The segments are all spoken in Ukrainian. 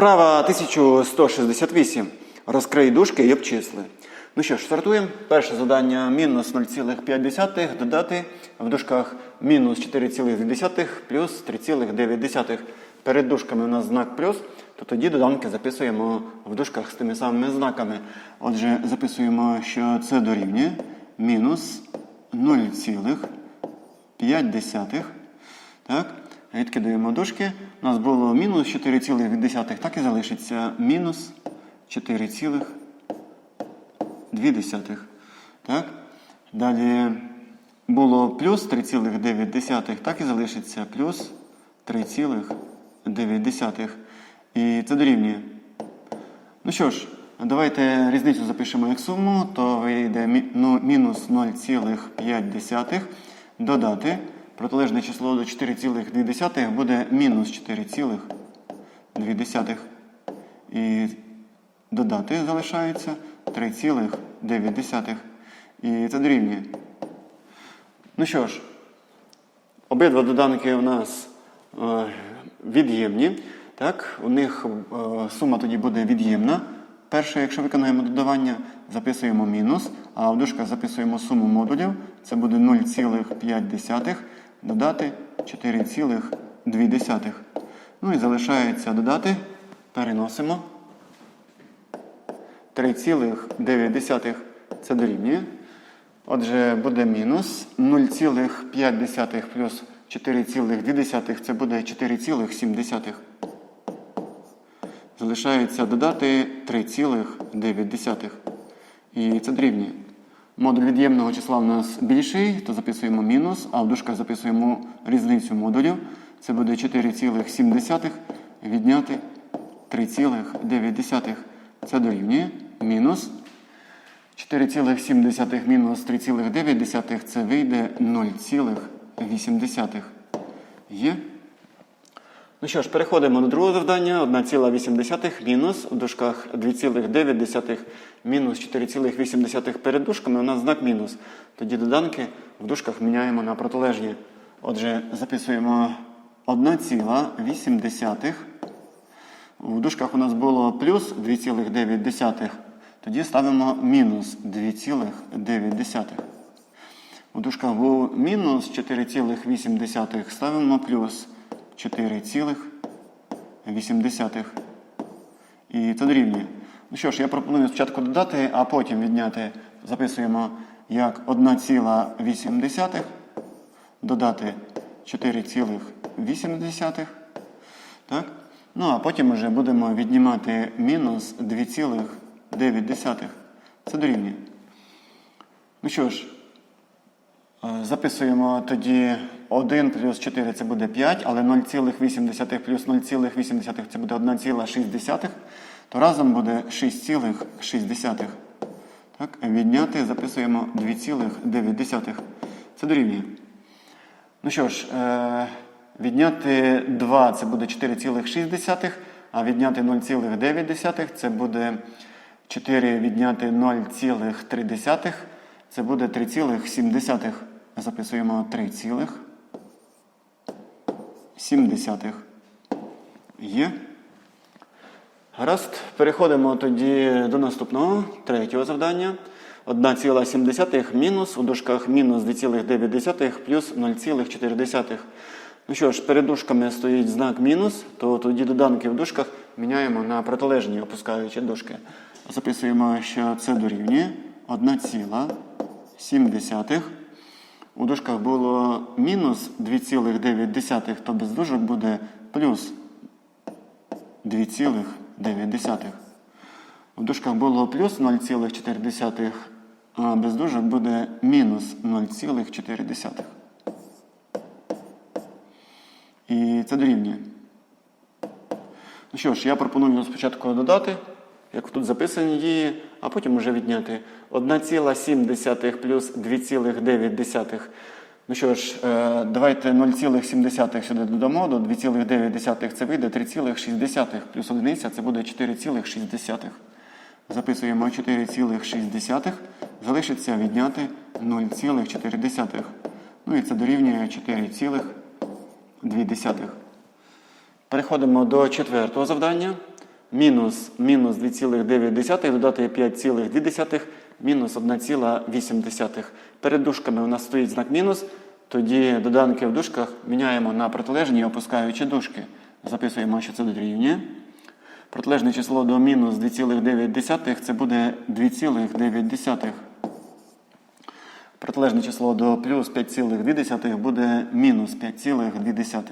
Вправа 1168. Розкрий дужки і обчисли. Ну що ж, стартуємо. Перше завдання мінус 0,5 додати в дужках мінус 4,2 плюс 3,9. Перед дужками у нас знак плюс, то тоді доданки записуємо в дужках з тими самими знаками. Отже, записуємо, що це дорівнює мінус 0,5. Так? Відкидаємо дужки. У нас було мінус 4,2, так і залишиться мінус 4,2. Так? Далі було плюс 3,9, так і залишиться плюс 3,9. І це дорівнює. Ну що ж, давайте різницю запишемо як суму, то вийде ну, мінус 0,5 додати. Протилежне число до 4,2 буде мінус 4,2. І додати залишається 3,9. І це дорівнює. Ну що ж, обидва доданки у нас е, від'ємні. Так? У них е, сума тоді буде від'ємна. Перше, якщо виконуємо додавання, записуємо мінус, а в дужках записуємо суму модулів. Це буде 0,5 додати 4,2. Ну і залишається додати. Переносимо. 3,9 це дорівнює. Отже, буде мінус 0,5 плюс 4,2 це буде 4,7. Залишається додати 3,9. І це дорівнює. Модуль від'ємного числа в нас більший, то записуємо мінус, а в дужках записуємо різницю модулів. Це буде 4,7 відняти 3,9. Це дорівнює мінус 4,7 мінус 3,9 це вийде 0,8. Є? Ну що ж, переходимо до другого завдання. 1,8 мінус в дужках 2,9 мінус 4,8 перед дужками у нас знак мінус. Тоді доданки в дужках міняємо на протилежні. Отже, записуємо 1,8. В дужках у нас було плюс 2,9. Тоді ставимо мінус 2,9. У дужках був мінус 4,8, ставимо плюс 4,8. І це дорівнює. Ну що ж, я пропоную спочатку додати, а потім відняти. Записуємо як 1,8 додати 4,8. Так? Ну, а потім вже будемо віднімати мінус 2,9. Це дорівнює. Ну що ж, е, записуємо тоді 1 плюс 4 це буде 5, але 0,8 плюс 0,8 це буде 1,6, то разом буде 6,6. Так, відняти записуємо 2,9. Це дорівнює. Ну що ж, е, відняти 2 це буде 4,6, а відняти 0,9 це буде 4 відняти 0,3 це буде 3,7. Записуємо 3,7. Є. Гаразд, переходимо тоді до наступного, третього завдання. 1,7 мінус у дужках мінус 2,9 плюс 0,4. Ну що ж, перед дужками стоїть знак мінус, то тоді доданки в дужках міняємо на протилежні, опускаючи дужки. Записуємо, що це дорівнює 1,7. У дужках було мінус 2,9, то без дужок буде плюс 2,9. В дужках було плюс 0,4, а без дужок буде мінус 0,4. І це дорівнює. Ну що ж, я пропоную спочатку додати, як тут записані дії, а потім вже відняти 1,7 плюс 2,9. Ну що ж, е, давайте 0,7 сюди додамо, до 2,9 це вийде 3,6 плюс 1 це буде 4,6. Записуємо 4,6. Залишиться відняти 0,4. Ну і це дорівнює 4,2. Переходимо до четвертого завдання. Мінус, мінус 2,9 додати 5,2 мінус 1,8. Перед дужками у нас стоїть знак мінус, тоді доданки в дужках міняємо на протилежні, опускаючи дужки. Записуємо, що це дорівнює. Протилежне число до мінус 2,9 це буде 2,9. Протилежне число до плюс 5,2 буде мінус 5,2.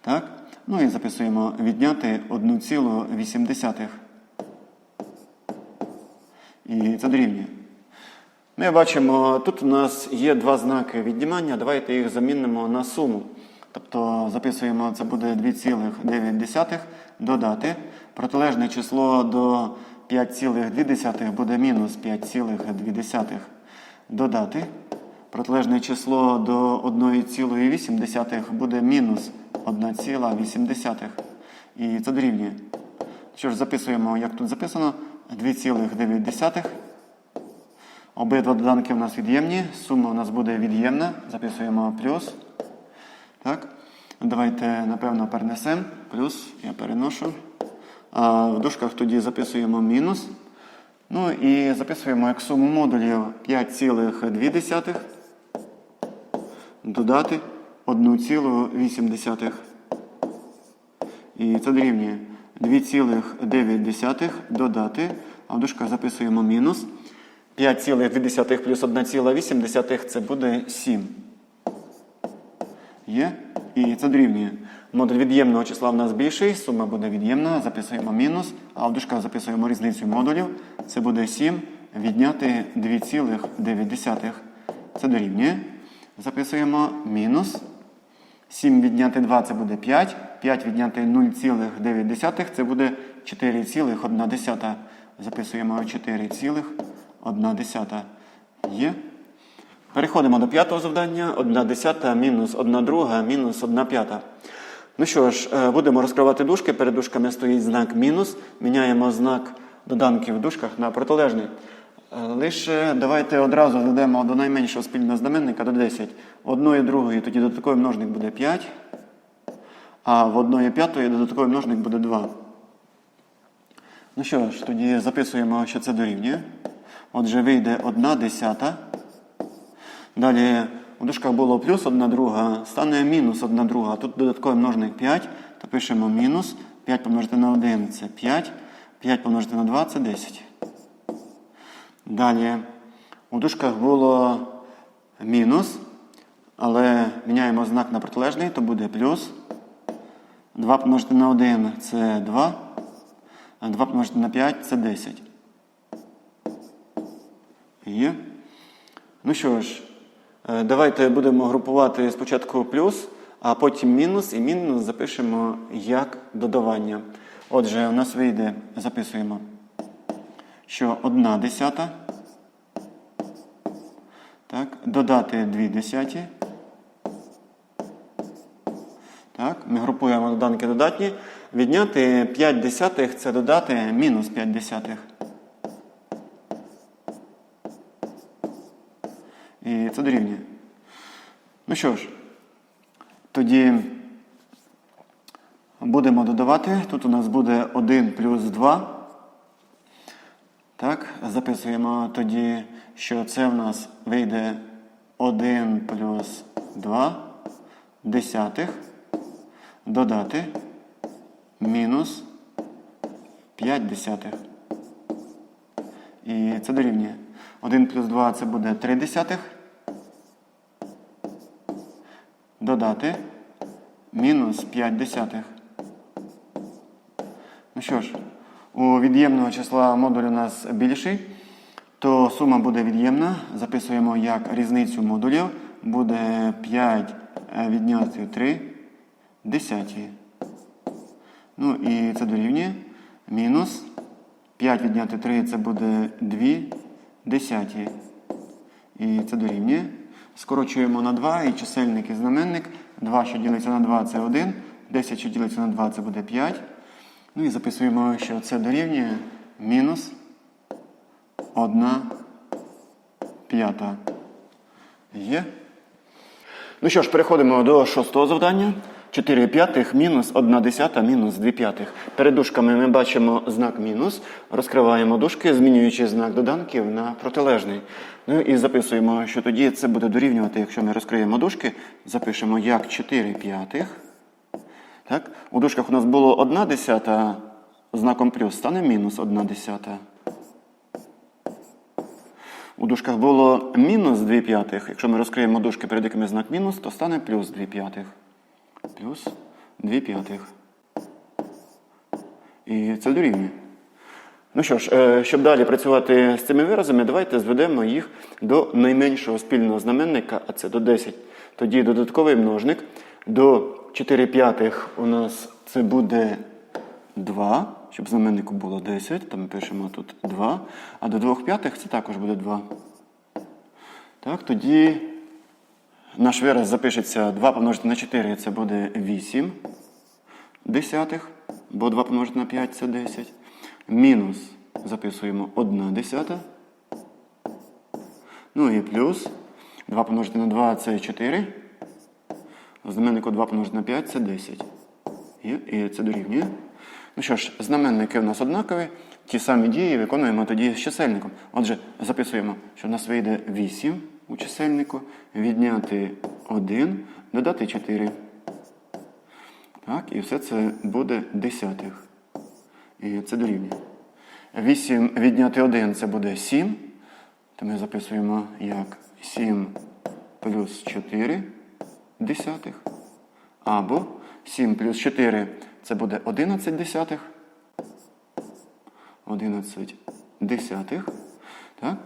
Так? Ну і записуємо відняти 1,8. І це дорівнює. Ми бачимо, тут у нас є два знаки віднімання. Давайте їх замінимо на суму. Тобто записуємо, це буде 2,9 додати. Протилежне число до 5,2 буде мінус 5,2 додати. Протилежне число до 1,8 буде мінус 1,8. І це дорівнює. Що ж, записуємо, як тут записано, 2,9. Обидва доданки у нас від'ємні. Сума у нас буде від'ємна. Записуємо плюс. Так. Давайте, напевно, перенесемо. Плюс я переношу. А в дужках тоді записуємо мінус. Ну і записуємо як суму модулів 5,2 додати 1,8. І це дорівнює 2,9 додати, а в дужках записуємо мінус. 5,2 плюс 1,8 це буде 7. Є? І це дорівнює. Модуль від'ємного числа в нас більший, сума буде від'ємна, записуємо мінус, а в дужках записуємо різницю модулів. Це буде 7 відняти 2,9. Це дорівнює. Записуємо мінус. 7 відняти 2 це буде 5. 5 відняти 0,9 це буде 4,1. Записуємо 4,1. Є. Переходимо до п'ятого завдання. 1 десята мінус 1 друга мінус 1 п'ята. Ну що ж, е, будемо розкривати дужки. Перед дужками стоїть знак мінус. Міняємо знак доданків в дужках на протилежний. Е, Лише давайте одразу ведемо до найменшого спільного знаменника до 10. Одної другої тоді додатковий множник буде 5. А в одної п'ятої додатковий множник буде 2. Ну що ж, тоді записуємо, що це дорівнює. Отже, вийде 1 десята. Далі у дужках було плюс 1 друга, стане мінус 1 друга. Тут додатковий множник 5, то пишемо мінус. 5 помножити на 1 це 5. 5 помножити на 2 це 10. Далі у дужках було мінус, але міняємо знак на протилежний, то буде плюс. 2 помножити на 1 це 2. А 2 помножити на 5 це 10. Є. Ну що ж, е, давайте будемо групувати спочатку плюс, а потім мінус, і мінус запишемо як додавання. Отже, у нас вийде, записуємо, що 1 десята. Так, додати 2 десяті. Так, ми групуємо доданки додатні. Відняти 5 десятих це додати мінус 5 десятих. І це дорівнює. Ну що ж, тоді будемо додавати. Тут у нас буде 1 плюс 2. Так, записуємо тоді, що це в нас вийде 1 плюс 2 десятих. Додати мінус 5 десятих. І це дорівнює. 1 плюс 2 це буде 3 десятих. Додати мінус 5 десятих. Ну що ж, у від'ємного числа модуль у нас більший, то сума буде від'ємна. Записуємо як різницю модулів. Буде 5 відняти 3 десяті. Ну і це дорівнює. Мінус 5 відняти 3 це буде 2 десяті. І це дорівнює. Скорочуємо на 2 і чисельник і знаменник. 2, що ділиться на 2, це 1. 10, що ділиться на 2, це буде 5. Ну і записуємо, що це дорівнює мінус 1 п'ята. Є. Ну що ж, переходимо до шостого завдання. 4 п'ятих мінус 1 десята мінус 2 п'ятих. Перед дужками ми бачимо знак мінус, розкриваємо дужки, змінюючи знак доданків на протилежний. Ну і записуємо, що тоді це буде дорівнювати, якщо ми розкриємо дужки, запишемо як 4 п'ятих. Так? У дужках у нас було 1 десята знаком плюс, стане мінус 1 десята. У дужках було мінус 2 п'ятих. Якщо ми розкриємо дужки, перед якими знак мінус, то стане плюс 2 п'ятих. Плюс 2 п'ятих. І це дорівнює. Ну що ж, е, щоб далі працювати з цими виразами, давайте зведемо їх до найменшого спільного знаменника, а це до 10. Тоді додатковий множник. До 4 п'ятих у нас це буде 2, щоб знаменнику було 10, то ми пишемо тут 2. А до 2 п'ятих це також буде 2. Так, тоді наш вираз запишеться 2 помножити на 4, це буде 8 десятих, бо 2 помножити на 5 це 10. Мінус записуємо 1 десята. Ну і плюс 2 помножити на 2 це 4. У знаменнику 2 помножити на 5 це 10. І, це дорівнює. Ну що ж, знаменники в нас однакові. Ті самі дії виконуємо тоді з чисельником. Отже, записуємо, що в нас вийде 8 у чисельнику, відняти 1, додати 4. Так, і все це буде десятих. І це дорівнює. 8 відняти 1 це буде 7. То ми записуємо як 7 плюс 4 десятих. Або 7 плюс 4 це буде 11 десятих. 11 десятих. Так?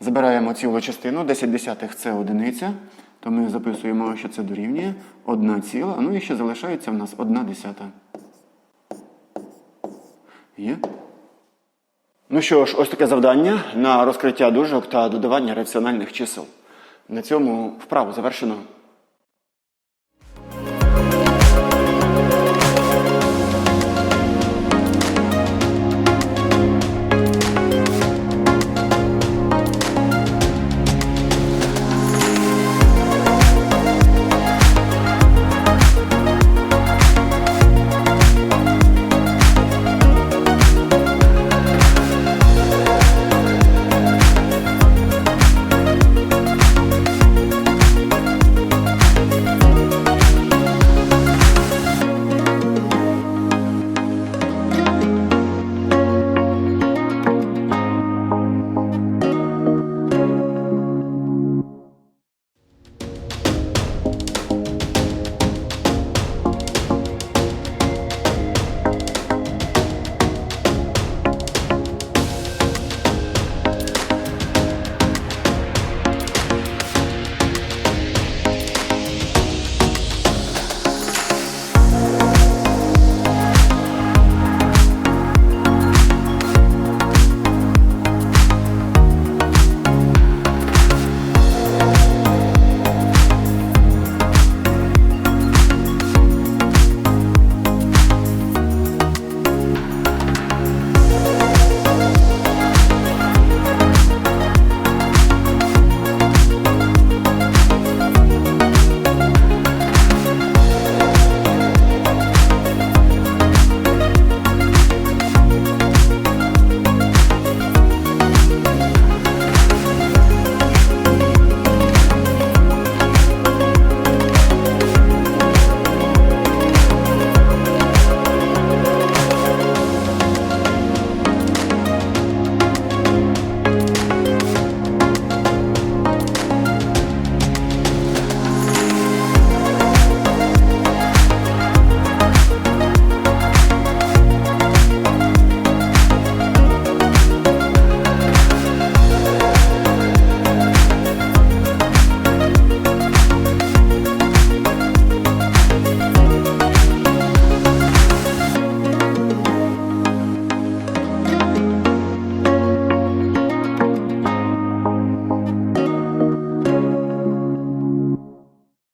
Забираємо цілу частину, 10 десятих це одиниця. То ми записуємо, що це дорівнює 1 ціла. Ну і ще залишається в нас 1 десята. Є? Ну що ж, ось таке завдання на розкриття дужок та додавання раціональних чисел. На цьому вправу завершено.